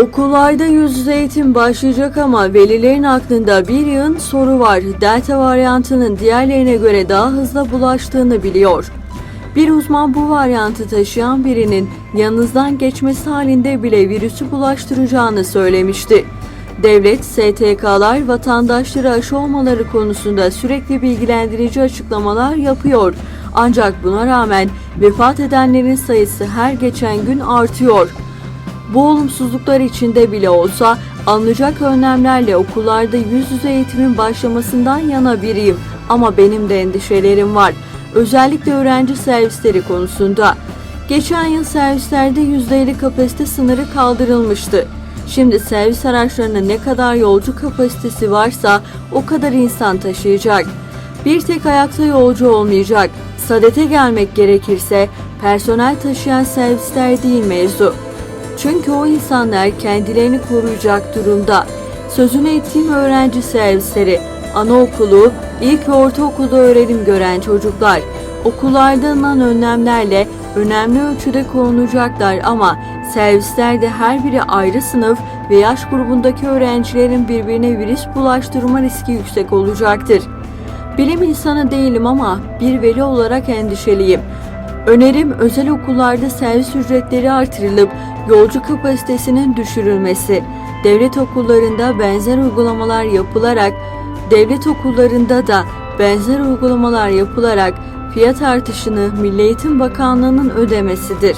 Okullarda yüz yüze eğitim başlayacak ama velilerin aklında bir yığın soru var. Delta varyantının diğerlerine göre daha hızlı bulaştığını biliyor. Bir uzman bu varyantı taşıyan birinin yanınızdan geçmesi halinde bile virüsü bulaştıracağını söylemişti. Devlet, STK'lar vatandaşları aşı olmaları konusunda sürekli bilgilendirici açıklamalar yapıyor. Ancak buna rağmen vefat edenlerin sayısı her geçen gün artıyor. Bu olumsuzluklar içinde bile olsa alınacak önlemlerle okullarda yüz yüze eğitimin başlamasından yana biriyim ama benim de endişelerim var. Özellikle öğrenci servisleri konusunda. Geçen yıl servislerde %50 kapasite sınırı kaldırılmıştı. Şimdi servis araçlarının ne kadar yolcu kapasitesi varsa o kadar insan taşıyacak. Bir tek ayakta yolcu olmayacak. Sadete gelmek gerekirse personel taşıyan servisler değil mevzu. Çünkü o insanlar kendilerini koruyacak durumda. Sözünü ettiğim öğrenci servisleri, anaokulu, ilk ve ortaokulda öğrenim gören çocuklar, okullarda alınan önlemlerle önemli ölçüde korunacaklar ama servislerde her biri ayrı sınıf ve yaş grubundaki öğrencilerin birbirine virüs bulaştırma riski yüksek olacaktır. Bilim insanı değilim ama bir veli olarak endişeliyim. Önerim özel okullarda servis ücretleri artırılıp yolcu kapasitesinin düşürülmesi. Devlet okullarında benzer uygulamalar yapılarak devlet okullarında da benzer uygulamalar yapılarak fiyat artışını Milli Eğitim Bakanlığı'nın ödemesidir.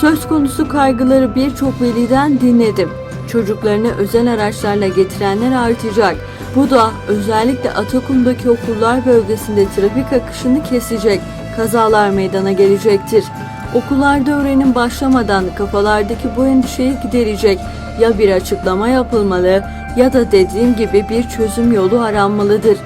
Söz konusu kaygıları birçok veliden dinledim. Çocuklarını özel araçlarla getirenler artacak. Bu da özellikle Atakum'daki okullar bölgesinde trafik akışını kesecek, kazalar meydana gelecektir. Okullarda öğrenim başlamadan kafalardaki bu endişeyi giderecek ya bir açıklama yapılmalı ya da dediğim gibi bir çözüm yolu aranmalıdır.